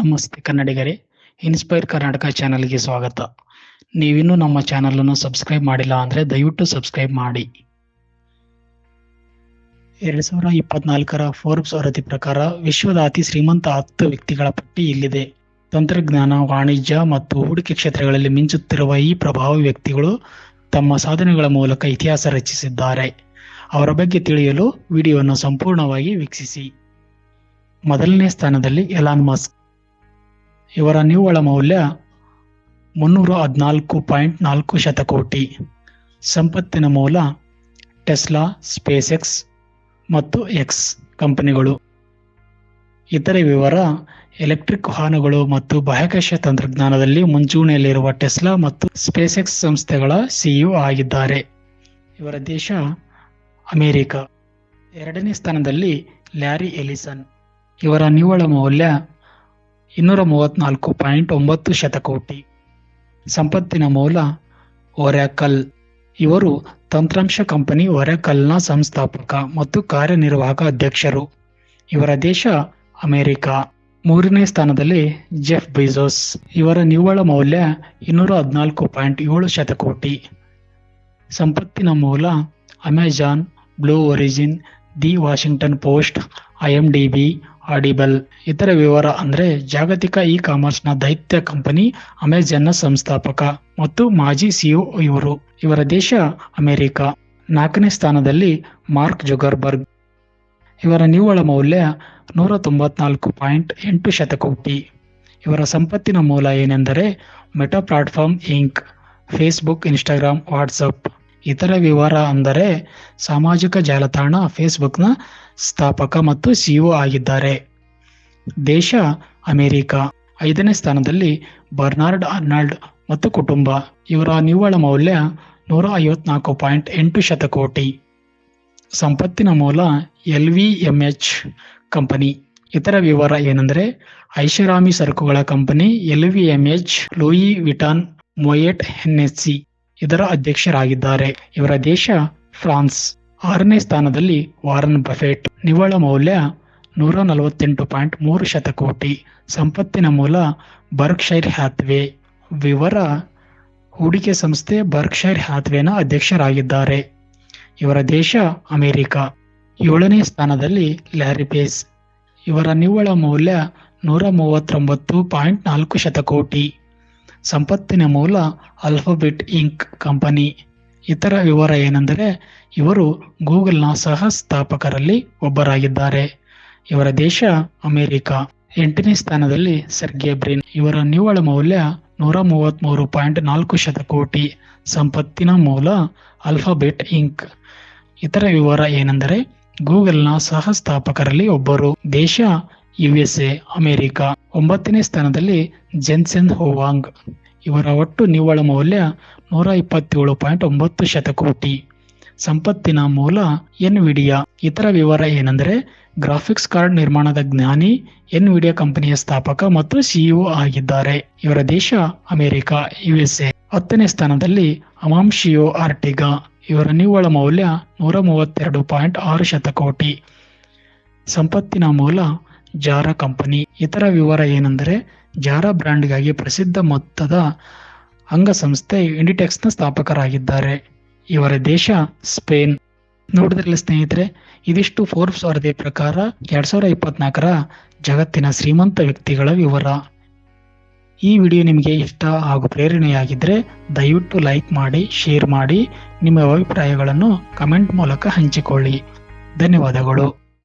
ನಮಸ್ತೆ ಕನ್ನಡಿಗರೇ ಇನ್ಸ್ಪೈರ್ ಕರ್ನಾಟಕ ಚಾನಲ್ಗೆ ಸ್ವಾಗತ. ನೀವಿನ್ನೂ ನಮ್ಮ ಚಾನಲನ್ನು ಸಬ್ಸ್ಕ್ರೈಬ್ ಮಾಡಿಲ್ಲ ಅಂದರೆ ದಯವಿಟ್ಟು ಸಬ್ಸ್ಕ್ರೈಬ್ ಮಾಡಿ. ಎರಡು ಸಾವಿರ ಇಪ್ಪತ್ನಾಲ್ಕರ ಫೋರ್ಬ್ಸ್ ವರದಿ ಪ್ರಕಾರ ವಿಶ್ವದ ಅತಿ ಶ್ರೀಮಂತ ಹತ್ತು ವ್ಯಕ್ತಿಗಳ ಪಟ್ಟಿ ಇಲ್ಲಿದೆ. ತಂತ್ರಜ್ಞಾನ, ವಾಣಿಜ್ಯ ಮತ್ತು ಹೂಡಿಕೆ ಕ್ಷೇತ್ರಗಳಲ್ಲಿ ಮಿಂಚುತ್ತಿರುವ ಈ ಪ್ರಭಾವಿ ವ್ಯಕ್ತಿಗಳು ತಮ್ಮ ಸಾಧನೆಗಳ ಮೂಲಕ ಇತಿಹಾಸ ರಚಿಸಿದ್ದಾರೆ. ಅವರ ಬಗ್ಗೆ ತಿಳಿಯಲು ವಿಡಿಯೋವನ್ನು ಸಂಪೂರ್ಣವಾಗಿ ವೀಕ್ಷಿಸಿ. ಮೊದಲನೇ ಸ್ಥಾನದಲ್ಲಿ ಎಲಾನ್ ಮಸ್ಕ್ ಇವರ ನಿವ್ವಳ ಮೌಲ್ಯ ಮುನ್ನೂರ ಹದಿನಾಲ್ಕು ಪಾಯಿಂಟ್ ನಾಲ್ಕು ಶತಕೋಟಿ. ಸಂಪತ್ತಿನ ಮೂಲ ಟೆಸ್ಲಾ ಸ್ಪೇಸ್ ಎಕ್ಸ್ ಮತ್ತು ಎಕ್ಸ್ ಕಂಪನಿಗಳು. ಇತರೆ ವಿವರ, ಎಲೆಕ್ಟ್ರಿಕ್ ವಾಹನಗಳು ಮತ್ತು ಬಾಹ್ಯಾಕಾಶ ತಂತ್ರಜ್ಞಾನದಲ್ಲಿ ಮುಂಚೂಣಿಯಲ್ಲಿರುವ ಟೆಸ್ಲಾ ಮತ್ತು ಸ್ಪೇಸ್ ಎಕ್ಸ್ ಸಂಸ್ಥೆಗಳ ಸಿಇಒ ಆಗಿದ್ದಾರೆ. ಇವರ ದೇಶ ಅಮೆರಿಕ. ಎರಡನೇ ಸ್ಥಾನದಲ್ಲಿ ಲ್ಯಾರಿ ಎಲಿಸನ್. ಇವರ ನಿವ್ವಳ ಮೌಲ್ಯ ಇನ್ನೂರ ಮೂವತ್ನಾಲ್ಕು ಪಾಯಿಂಟ್ ಒಂಬತ್ತು ಶತಕೋಟಿ. ಸಂಪತ್ತಿನ ಮೂಲ ಒರ್ಯಾಕಲ್ ಇವರು ತಂತ್ರಾಂಶ ಕಂಪನಿ ಒರ್ಯಾಕಲ್ನ ಸಂಸ್ಥಾಪಕ ಮತ್ತು ಕಾರ್ಯನಿರ್ವಾಹಕ ಅಧ್ಯಕ್ಷರು. ಇವರ ದೇಶ ಅಮೆರಿಕ. ಮೂರನೇ ಸ್ಥಾನದಲ್ಲಿ ಜೆಫ್ ಬಿಜೋಸ್. ಇವರ ನಿವ್ವಳ ಮೌಲ್ಯ ಇನ್ನೂರ ಹದಿನಾಲ್ಕು ಪಾಯಿಂಟ್ ಏಳು ಶತಕೋಟಿ. ಸಂಪತ್ತಿನ ಮೂಲ Amazon, Blue Origin, the Washington Post IMDb Audible. ಇತರ ವಿವರ ಅಂದ್ರೆ ಜಾಗತಿಕ ಇ ಕಾಮರ್ಸ್ನ ದೈತ್ಯ ಕಂಪನಿ ಅಮೆಜಾನ್ನ ಸಂಸ್ಥಾಪಕ ಮತ್ತು ಮಾಜಿ ಸಿಇಒ ಇವರು. ಇವರ ದೇಶ ಅಮೆರಿಕ. ನಾಲ್ಕನೇ ಸ್ಥಾನದಲ್ಲಿ ಮಾರ್ಕ್ ಜುಗರ್ಬರ್ಗ್. ಇವರ ನಿವ್ವಳ ಮೌಲ್ಯ ನೂರ ತೊಂಬತ್ನಾಲ್ಕು ಪಾಯಿಂಟ್ ಎಂಟು ಶತಕೋಟಿ. ಇವರ ಸಂಪತ್ತಿನ ಮೂಲ ಏನೆಂದರೆ Meta platform, Inc, Facebook, Instagram, WhatsApp. ಇತರ ವಿವರ ಅಂದರೆ ಸಾಮಾಜಿಕ ಜಾಲತಾಣ ಫೇಸ್ಬುಕ್ನ ಸ್ಥಾಪಕ ಮತ್ತು ಸಿಇಒ ಆಗಿದ್ದಾರೆ. ದೇಶ ಅಮೆರಿಕ. ಐದನೇ ಸ್ಥಾನದಲ್ಲಿ ಬರ್ನಾರ್ಡ್ ಅರ್ನಾಲ್ಡ್ ಮತ್ತು ಕುಟುಂಬ. ಇವರ ನಿವ್ವಳ ಮೌಲ್ಯ ನೂರ ಐವತ್ನಾಲ್ಕು ಪಾಯಿಂಟ್ ಎಂಟು ಶತಕೋಟಿ. ಸಂಪತ್ತಿನ ಮೂಲ L V M H company. ಇತರ ವಿವರ ಏನೆಂದರೆ ಐಷಾರಾಮಿ ಸರಕುಗಳ company L V M H Louis Vuitton Moet C. ಇದರ ಅಧ್ಯಕ್ಷರಾಗಿದ್ದಾರೆ. ಇವರ ದೇಶ ಫ್ರಾನ್ಸ್. ಆರನೇ ಸ್ಥಾನದಲ್ಲಿ ವಾರನ್ ಬಫೆಟ್. ನಿವ್ವಳ ಮೌಲ್ಯ ನೂರ ನಲವತ್ತೆಂಟು ಪಾಯಿಂಟ್ ಮೂರು ಶತಕೋಟಿ. ಸಂಪತ್ತಿನ ಮೂಲ ಬರ್ಕ್ಶೈರ್ ಹ್ಯಾತ್ವೆ. ವಿವರ, ಹೂಡಿಕೆ ಸಂಸ್ಥೆ ಬರ್ಕ್ಶೈರ್ ಹ್ಯಾತ್ವೆನ ಅಧ್ಯಕ್ಷರಾಗಿದ್ದಾರೆ. ಇವರ ದೇಶ ಅಮೆರಿಕ. ಏಳನೇ ಸ್ಥಾನದಲ್ಲಿ ಲ್ಯಾರಿಪೇಸ್ ಇವರ ನಿವ್ವಳ ಮೌಲ್ಯ ನೂರ ಮೂವತ್ತೊಂಬತ್ತು ಪಾಯಿಂಟ್ ನಾಲ್ಕು ಶತಕೋಟಿ. ಸಂಪತ್ತಿನ ಮೂಲ ಅಲ್ಫಾಬೆಟ್ ಇಂಕ್ ಕಂಪನಿ. ಇತರ ವಿವರ ಏನೆಂದರೆ, ಇವರು ಗೂಗಲ್ನ ಸಹ ಸ್ಥಾಪಕರಲ್ಲಿ ಒಬ್ಬರಾಗಿದ್ದಾರೆ. ಇವರ ದೇಶ ಅಮೆರಿಕ. ಎಂಟನೇ ಸ್ಥಾನದಲ್ಲಿ ಸರ್ಗೆ ಬ್ರಿನ್. ಇವರ ನಿವ್ವಳ ಮೌಲ್ಯ ನೂರ ಮೂವತ್ತ್ಮೂರು ಪಾಯಿಂಟ್ ನಾಲ್ಕು ಶತಕೋಟಿ. ಸಂಪತ್ತಿನ ಮೂಲ ಅಲ್ಫಾಬೆಟ್ ಇಂಕ್. ಇತರ ವಿವರ ಏನೆಂದರೆ, ಗೂಗಲ್ನ ಸಹ ಸ್ಥಾಪಕರಲ್ಲಿ ಒಬ್ಬರು. ದೇಶ, ಯು ಎಸ್ ಎ, ಅಮೆರಿಕ. ಒಂಬತ್ತನೇ ಸ್ಥಾನದಲ್ಲಿ ಜೆನ್ಸೆನ್ ಹೋವಾಂಗ್. ಇವರ ಒಟ್ಟು ನಿವ್ವಳ ಮೌಲ್ಯ ನೂರ ಇಪ್ಪತ್ತೇಳು ಪಾಯಿಂಟ್ ಒಂಬತ್ತು ಶತಕೋಟಿ. ಸಂಪತ್ತಿನ ಮೂಲ ಎನ್ ವಿಡಿಯಾ ಇತರ ವಿವರ ಏನೆಂದರೆ, ಗ್ರಾಫಿಕ್ಸ್ ಕಾರ್ಡ್ ನಿರ್ಮಾಣದ ಜ್ಞಾನಿ ಎನ್ ವಿಡಿಯಾ ಕಂಪನಿಯ ಸ್ಥಾಪಕ ಮತ್ತು ಸಿಇಒ ಆಗಿದ್ದಾರೆ. ಇವರ ದೇಶ ಅಮೆರಿಕ, ಯುಎಸ್ಎ. ಹತ್ತನೇ ಸ್ಥಾನದಲ್ಲಿ ಅಮಾಂಶಿಯೋ ಆರ್ಟಿಗಾ. ಇವರ ನಿವ್ವಳ ಮೌಲ್ಯ ನೂರ ಮೂವತ್ತೆರಡು ಪಾಯಿಂಟ್ ಆರು ಶತಕೋಟಿ. ಸಂಪತ್ತಿನ ಮೂಲ ಜಾರ ಕಂಪನಿ. ಇತರ ವಿವರ ಏನೆಂದರೆ, ಜಾರಾ ಬ್ರ್ಯಾಂಡ್ಗಾಗಿ ಪ್ರಸಿದ್ಧ ಮೊತ್ತದ ಅಂಗಸಂಸ್ಥೆ ಇಂಡಿಟೆಕ್ಸ್ನ ಸ್ಥಾಪಕರಾಗಿದ್ದಾರೆ. ಇವರ ದೇಶ, ಸ್ಪೇನ್. ನೋಡಿದ್ರಲ್ಲ ಸ್ನೇಹಿತರೆ, ಇದಿಷ್ಟು ಫೋರ್ಬ್ಸ್ ವರದಿ ಪ್ರಕಾರ ಎರಡ್ ಸಾವಿರದ ಇಪ್ಪತ್ನಾಲ್ಕರ ಜಗತ್ತಿನ ಶ್ರೀಮಂತ ವ್ಯಕ್ತಿಗಳ ವಿವರ. ಈ ವಿಡಿಯೋ ನಿಮಗೆ ಇಷ್ಟ ಹಾಗೂ ಪ್ರೇರಣೆಯಾಗಿದ್ದರೆ ದಯವಿಟ್ಟು ಲೈಕ್ ಮಾಡಿ, ಶೇರ್ ಮಾಡಿ, ನಿಮ್ಮ ಅಭಿಪ್ರಾಯಗಳನ್ನು ಕಮೆಂಟ್ ಮೂಲಕ ಹಂಚಿಕೊಳ್ಳಿ. ಧನ್ಯವಾದಗಳು.